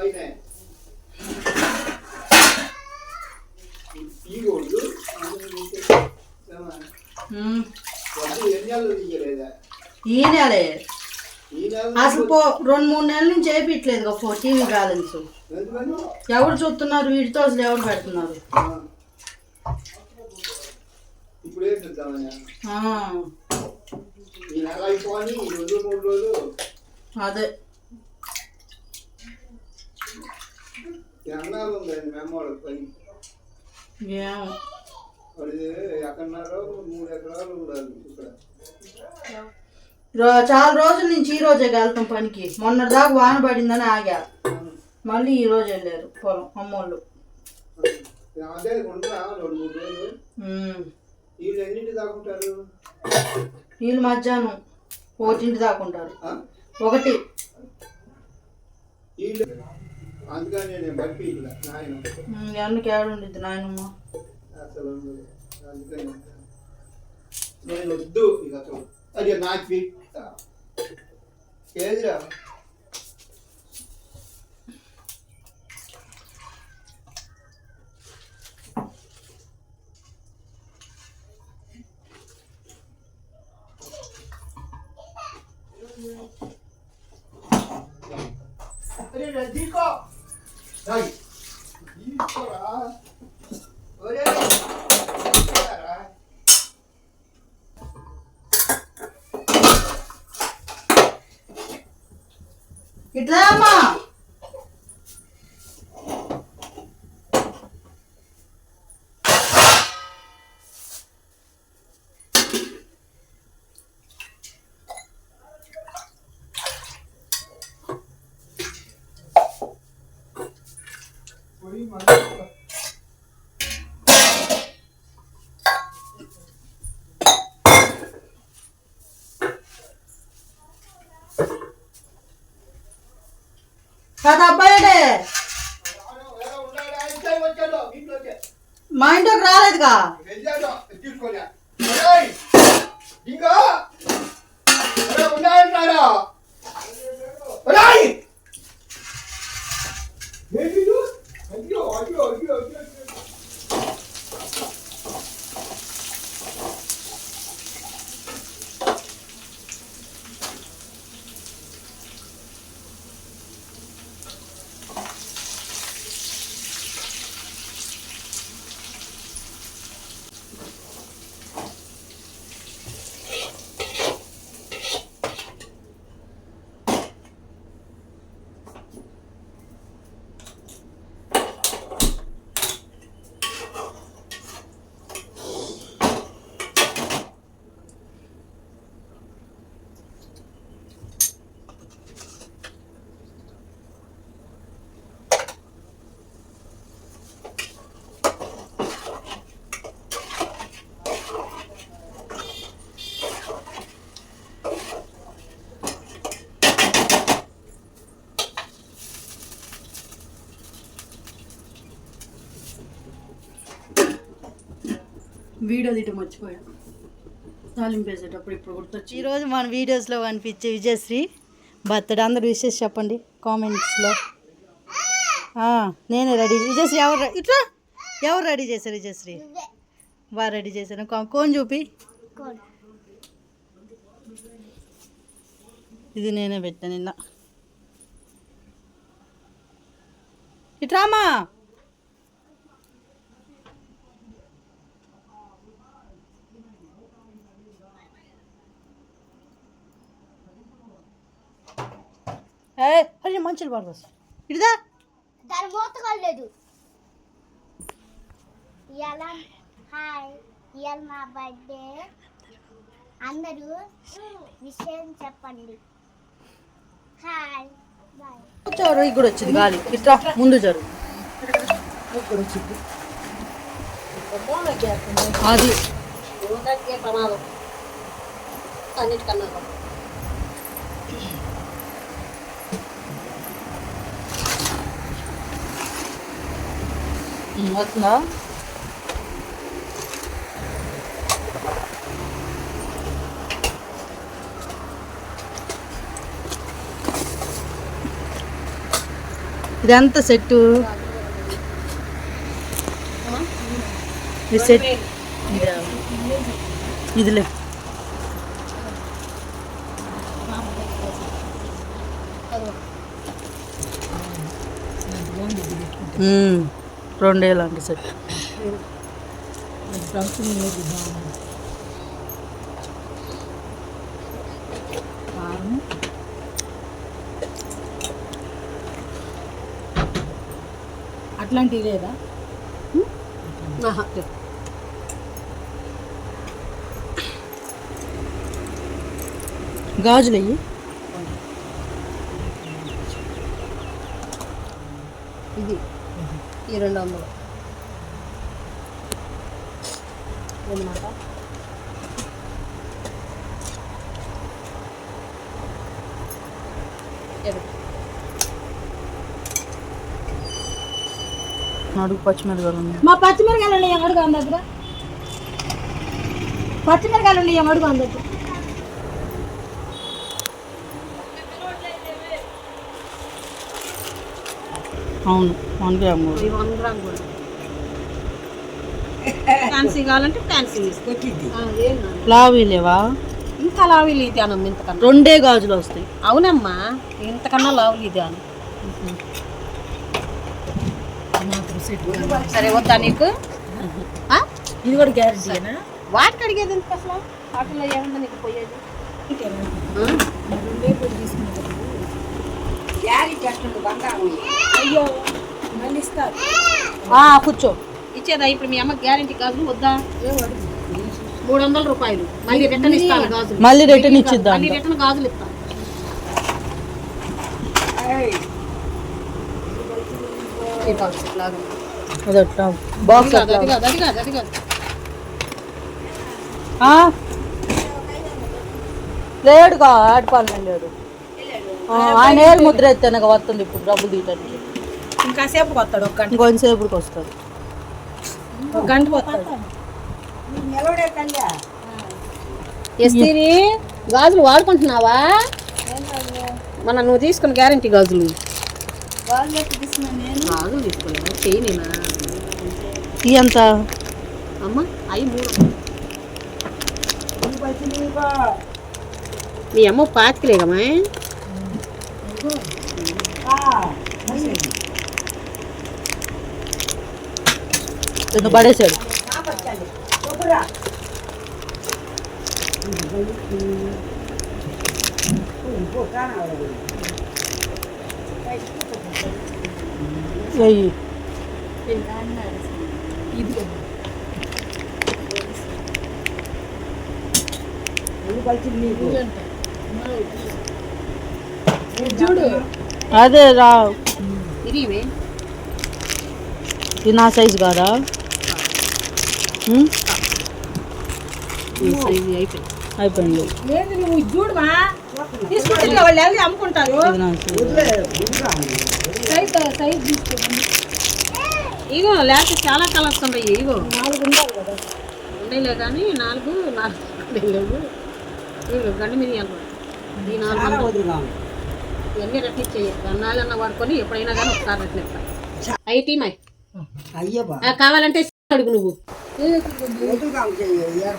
పైన తీయలేదా ఈ నెలే అసలు పో రెండు మూడు నెలల నుంచి వేయట్లేదు ఫోర్ టీవీ బ్యాలెన్స్. ఎవరు చూస్తున్నారు? వీటితో అసలు ఎవరు పెడుతున్నారు? ఆ. ఇప్పుడు ఏం చేద్దామని ఆ, ఈ నెల అయిపోని ఈ రెండు మూడు రోజులు అదే అన్నాలు ఉందండి మెమ్మోడు పని? ఏమో వాడి ఎక్కడన్నారో మూడు ఎకరాలు ఉండాలి ఇక్కడ. చాలా రోజుల నుంచి ఈ రోజే వెళ్తాం పనికి. మొన్నటి దాకా వాన పడిందని ఆగా. మళ్ళీ ఈ రోజు వెళ్ళారు పొలం అమ్మోళ్ళు. వీళ్ళు ఎన్నింటి దాకుంటారు వీళ్ళు మధ్యాహ్నం ఒకటింటి దాకా ఉంటారు? ఒకటి. అందుకని నేను పంపి ఇలా నాయన ఉమ్, ఎండకి ఏడుండిద్ది నాయనమ్మ అసలు ఉండదు. అందుకని నేను వద్దు ఇక అసలు అది నాకు పెట్టా ఏదిరా అరే రద్దీకో రాయ్ తీసుకోరా ఒరే తీసుకోరా. ఇట్లా అమ్మా పోయి మళ్ళీ కదా అబ్బాయిడే మా ఇంట్లోకి రాలేదుగా వెళ్ళాడు, తీసుకోలే. అయ్యో, అయ్యో, అయ్యో, వీడియో తీయటం మర్చిపోయా తాలింపేసేటప్పుడు ఇప్పుడు గుర్తొచ్చి ఈరోజు మన వీడియోస్లో కనిపించే విజయశ్రీ బర్త్డే అందరు విషెస్ చెప్పండి కామెంట్స్లో. నేనే రెడీ. విజయశ్రీ ఎవరు ఇట్లా? ఎవరు రెడీ చేశారు విజయశ్రీ? బాగా రెడీ చేశాను కోన్ చూపి. ఇది నేనే పెట్టాను నిన్న. ఇట్రామా? ఏ అరే మంచిలు పడదు ఇడిదా? దాని మూత కలేదు ఇవాళ హాయ్ ఇవాళ మా బర్త్డే. అందరూ విషయం చెప్పండి. Hi bye. జరు ఇక్కడ వచ్చింది గాలి. ఇట్లా ముందు జరు అది. ప్రమాదం అన్నిటికన్నా వస్తుందా ఇదెంత సెట్టు సెట్ ఇదా? ఇదిలే మ్మ్. రెండేలాంటి సెట్ అట్లాంటివి లేదా? గాజులు అయ్యి ఇది ఈ రెండు వందలు ఏమన్నమాట? అడుగు పచ్చిమిరకాయలు ఉన్నాయి. మా పచ్చిమిరకాయలు ఉన్నాయి అడుగు అంద దగ్గర పచ్చిమిరకాయలు ఉన్నాయి అడుగు అంద అవును. One gram. ఈ వన్ గ్రామ్ కూడా. ఫ్యాన్సీ కావాలంటే ఫ్యాన్సీ లావీ లేవా? ఇంకా లావులు ఇది అనమ్మ ఇంతకన్నా. రెండే గాజులు వస్తాయి. అవునమ్మా ఇంతకన్నా లావులు ఇది అను సరే వద్దా నీకు? ఆ? ఇది కూడా గ్యారెంటీనా వాటికి అడిగేది ఎందుకు అసలు? వాటిలో ఏమన్నా నీకు పోయేది? ఇస్తారు కూర్చో. ఇచ్చేదా? ఇప్పుడు మీ అమ్మ గ్యారంటీ గాజులు వద్దా? మూడు వందల రూపాయలు. మళ్ళీ రిటర్న్ ఇస్తాను గాజులు. మళ్ళీ రిటర్న్ ఇచ్చిద్దాం మళ్ళీ రిటర్న్ గాజులు ఇస్తాను. బాక్స్. అది కాదు, అది కాదు, అది కాదు, అది కాదు. లేడుగా ఆడిపాలన లేడు. ఆ, ఆయన ఏళ్ళు ముద్ర ఎత్తానక వస్తుంది ఇప్పుడు డబ్బులు తీయటానికి. ఇంకాసేపు వస్తాడు ఒక గంట. ఇంకొంతసేపుకి వస్తాడు. ఒక గంట వస్తాడు ఎస్తిరి గాజులు వాడుకుంటున్నావా? మన నువ్వు తీసుకున్న గ్యారంటీ గాజులు. గాజులు తీసుకోలేదు చెయ్యి నేనా? ఎంత? అమ్మ అవి మూడు. మీ అమ్మ పాతికలేగమ్మా ఇది పడేసాడు. వెయ్యి. అదే రా. ఇది నా సైజు కాదా? అయిపోయింది. అమ్ముకుంటారు. ఇగో లేకపోతే చాలా కలర్స్ ఉన్నాయి. ఇగో. ఉండేలే కానీ నాలుగు నాలుగు ఉండేలేవు ఇగో గండి మీద ఈ నాలుగు. ఇవన్నీ రెట్టింగ్ ఇచ్చేయి నాలుగన్న వాడుకొని ఎప్పుడైనా కానీ ఒకసారి రెట్టిన ఇస్తా ఐటీ మై. కావాలంటే అడుగు నువ్వు. यार